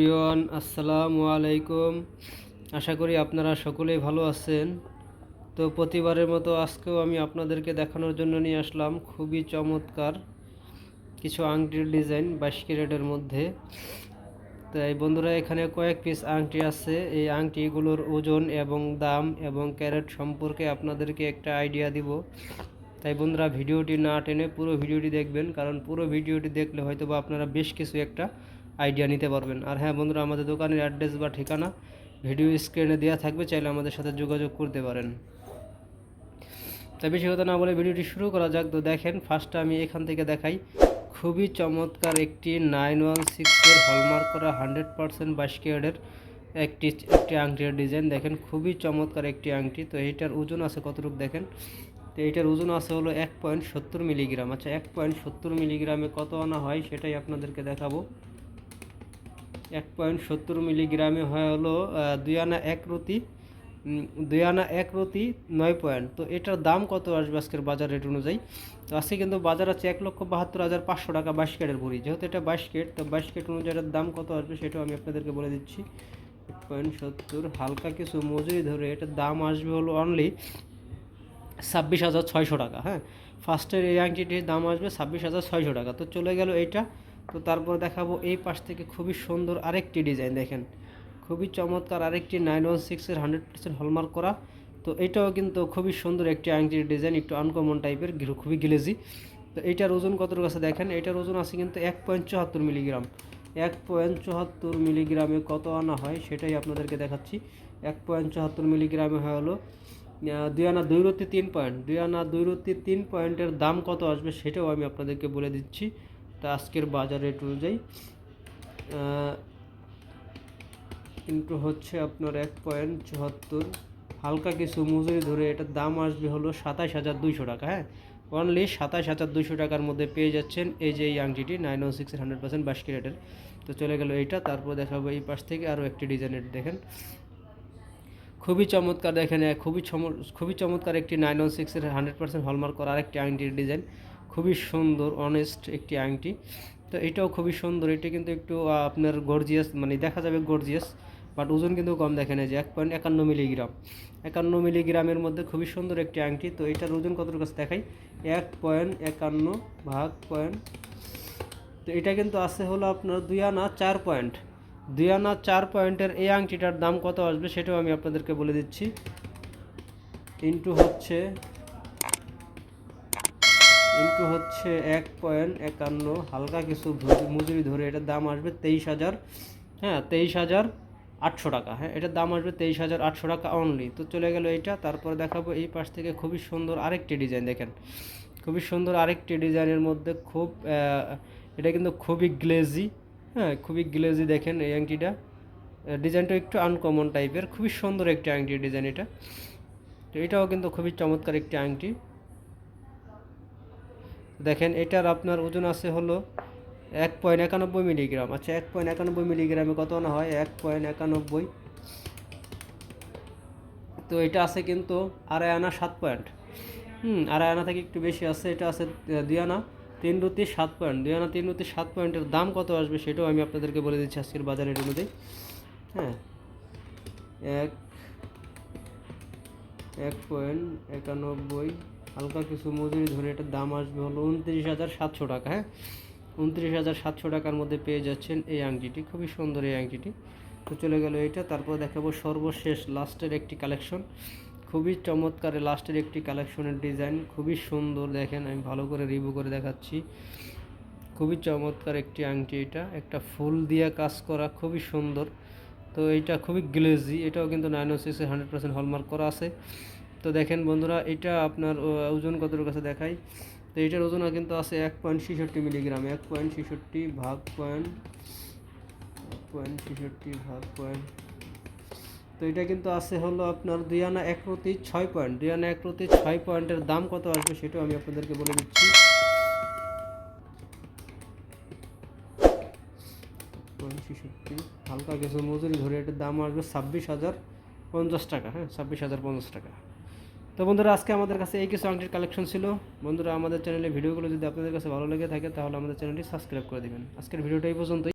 Everyone, আসসালামু আলাইকুম। আশা করি আপনারা সকলেই ভালো আছেন। তো প্রতিবারের মতো আজকেও আমি আপনাদেরকে দেখানোর জন্য নিয়ে আসলাম খুবই চমৎকার কিছু আংটির ডিজাইন বাইশ ক্যারেটের মধ্যে। তাই বন্ধুরা, এখানে কয়েক পিস আংটি আছে। এই আংটিগুলোর ওজন এবং দাম এবং ক্যারেট সম্পর্কে আপনাদেরকে একটা আইডিয়া দিব। তাই বন্ধুরা, ভিডিওটি না টেনে পুরো ভিডিওটি দেখবেন, কারণ পুরো ভিডিওটি দেখলে হয়তো বা আপনারা বেশ কিছু একটা আইডিয়া নিতে পারবেন। আর হ্যাঁ বন্ধুরা, আমাদের দোকানের অ্যাড্রেস বা ঠিকানা ভিডিও স্ক্রিনে দেওয়া থাকবে, চাইলে আমাদের সাথে যোগাযোগ করতে পারেন। তাই বেশি কথা না বলে ভিডিওটি শুরু করা যাক। তো দেখেন ফার্স্টে আমি এখান থেকে দেখাই। খুবই চমৎকার একটি নাইন ওয়ান সিক্সের হলমার্ক করা হান্ড্রেড পারসেন্ট কেয়ারের একটি একটি আংটির ডিজাইন দেখেন, খুবই চমৎকার একটি আংটি। তো এইটার ওজন আছে কতটুকু দেখেন? তো এইটার ওজন আছে হলো এক পয়েন্ট সত্তর মিলিগ্রাম আচ্ছা এক পয়েন্ট সত্তর মিলিগ্রামে কত আনা হয় সেটাই আপনাদেরকে দেখাবো। এক পয়েন্ট সত্তর মিলিগ্রামে হয় হলো দুই আনা এক রতি দুই আনা এক রতি নয় পয়েন্ট। তো এটার দাম কত আসবে আজকের বাজার রেট অনুযায়ী? তো আজকে কিন্তু বাজার আছে এক লক্ষ বাহাত্তর হাজার পাঁচশো টাকা বাইশ কেটের ভরি। যেহেতু এটা বাইশ কেট তো বাইশ কেট অনুযায়ী দাম কত আসবে সেটাও আমি আপনাদেরকে বলে দিচ্ছি। এক পয়েন্ট সত্তর, হালকা কিছু মজুরি ধরে এটার দাম আসবে হলো অনলি ছাব্বিশ হাজার ছয়শো টাকা হ্যাঁ? ফার্স্টের এই আংটিটির দাম আসবে ছাব্বিশ হাজার ছয়শো টাকা। তো চলে গেল এইটা। তো তারপর দেখাবো এই পাশ থেকে খুবই সুন্দর আরেকটি ডিজাইন, দেখেন। খুবই চমৎকার আরেকটি নাইন ওয়ান সিক্সের হান্ড্রেড পার্সেন্ট হলমার্ক করা। তো এটাও কিন্তু খুবই সুন্দর একটি আংটির ডিজাইন, একটু আনকমন টাইপের খুবই গিলেজি তো এটার ওজন কতটুকু আছে দেখেন? এটার ওজন আছে কিন্তু এক পয়েন্ট চুয়াত্তর মিলিগ্রাম এক পয়েন্ট চুয়াত্তর মিলিগ্রামে কত আনা হয় সেটাই আপনাদেরকে দেখাচ্ছি। এক পয়েন্ট চুয়াত্তর মিলিগ্রামে হয় হলো দুই আনা দুই রত্তি তিন পয়েন্ট দুই আনা দুই রত্তি তিন পয়েন্টের দাম কত আসবে সেটাও আমি আপনাদেরকে বলে দিচ্ছি। তা আজকের বাজার রেট অনুযায়ী কিন্তু হচ্ছে আপনার এক পয়েন্ট চুয়াত্তর। হালকা কিছু মজুরি ধরে এটার দাম আসবে হলো সাতাশ হাজার দুইশো টাকা হ্যাঁ? অনলি সাতাশ হাজার দুইশো টাকার মধ্যে পেয়ে যাচ্ছেন এই যে এই আংটিটি নাইন ওয়ান সিক্সের হান্ড্রেড পার্সেন্ট বাস ক্যারেটের তো চলে গেল এইটা, তারপর দেখাবো এই পাশ থেকে আরও একটি ডিজাইনের দেখেন। খুবই চমৎকার দেখেন, খুবই চম- খুবই চমৎকার একটি নাইন ওয়ান সিক্সের হান্ড্রেড পার্সেন্ট হলমার্ক করা আরেকটি আংটির ডিজাইন খুবই সুন্দর অনেস্ট একটি আংটি। তো এটাও খুবই সুন্দর, এটা কিন্তু একটু আপনার গর্জিয়াস মানে দেখা যাবে গর্জিয়াস বাট ওজন কিন্তু কম দেখেন এই যে, এক পয়েন্ট একান্ন মিলিগ্রাম একান্ন মিলিগ্রামের মধ্যে খুবই সুন্দর একটি আংটি, তো এটার ওজন কতটুকু কাছে দেখাই? এক পয়েন্ট একান্ন ভাগ পয়েন্ট তো এটা কিন্তু আছে হলো আপনার দুই আনা চার পয়েন্ট দুই আনা চার পয়েন্টের এই আংটিটার দাম কত আসবে সেটাও আমি আপনাদেরকে বলে দিচ্ছি। ইন্টু হচ্ছে ইন্টু হচ্ছে এক পয়েন্ট একান্ন, হালকা কিছু মজুরি ধরে এটার দাম আসবে তেইশ হাজার হ্যাঁ তেইশ হাজার আটশো টাকা হ্যাঁ এটার দাম আসবে তেইশ হাজার আটশো টাকা অনলি তো চলে গেল এইটা, তারপর দেখাবো এই পাশ থেকে খুবই সুন্দর আরেকটি ডিজাইন দেখেন। খুবই সুন্দর আরেকটি ডিজাইনের মধ্যে খুব এটা কিন্তু খুবই গ্লেজি হ্যাঁ খুবই গ্লেজি দেখেন এই আংটিটা। ডিজাইনটা একটু আনকমন টাইপের খুবই সুন্দর একটি আংটি ডিজাইন এটা। তো এটাও কিন্তু খুবই চমৎকার একটি আংটি। দেখেন, এটার আপনার ওজন আছে হলো এক পয়েন্ট একানব্বই মিলিগ্রাম। আচ্ছা এক পয়েন্ট একানব্বই মিলিগ্রামে কত না হয়? এক পয়েন্ট একানব্বই। তো এটা আছে কিন্তু আড়াই আনা সাত পয়েন্ট। হুম, আড়াই আনা থেকে একটু বেশি আছে, এটা আছে দুই আনা তিন রুতি সাত পয়েন্ট। দুই আনা তিন রুতি সাত পয়েন্টের দাম কত আসবে সেটাও আমি আপনাদেরকে বলে দিচ্ছি আজকের বাজারের অনুযায়ী। হ্যাঁ এক এক পয়েন্ট একানব্বই হালকা কিছু মজুরি ধরে এটার দাম আসবে হলো উনত্রিশ হাজার সাতশো টাকা হ্যাঁ? উনত্রিশ হাজার সাতশো টাকার মধ্যে পেয়ে যাচ্ছেন এই আংটিটি, খুবই সুন্দর এই আংটিটি। তো চলে গেল এইটা, তারপর দেখাবো সর্বশেষ লাস্টের একটি কালেকশন। খুবই চমৎকার লাস্টের একটি কালেকশনের ডিজাইন, খুবই সুন্দর দেখেন, আমি ভালো করে রিভিউ করে দেখাচ্ছি। খুবই চমৎকার একটি আংটি এটা, একটা ফুল দিয়ে কাজ করা, খুবই সুন্দর। তো এইটা খুবই গ্লেজি এটাও কিন্তু নাইন ও সিক্সের হান্ড্রেড পার্সেন্ট হলমার্ক করা আছে। তো দেখেন বন্ধুরা, এটা আপনার ওজন কতটুকু কাছে দেখাই। তো এটার ওজন কিন্তু আছে এক পয়েন্ট ছেষট্টি মিলিগ্রাম এক পয়েন্ট ছেষট্টি ভাগ পয়েন্ট পয়েন্ট ছেষট্টি ভাগ পয়েন্ট তো এটা কিন্তু আছে হলো আপনার দুই আনা এক প্রতি ছয় পয়েন্ট দুই আনা এক প্রতি ছয় পয়েন্টের দাম কত আসবে সেটাও আমি আপনাদেরকে বলে দিচ্ছি। ছেষট্টি, হালকা কিছু মজুরি ধরে এটার দাম আসবে ছাব্বিশ হাজার পঞ্চাশ টাকা হ্যাঁ ছাব্বিশ হাজার পঞ্চাশ টাকা। তো বন্ধুরা, আজকে আমাদের কাছে এই কিছু আংটির কালেকশন ছিল। বন্ধুরা, আমাদের চ্যানেলে ভিডিওগুলো যদি আপনাদের কাছে ভালো লেগে থাকে, তাহলে আমাদের চ্যানেলটি সাবস্ক্রাইব করে দেবেন। আজকের ভিডিওটা এই পর্যন্তই।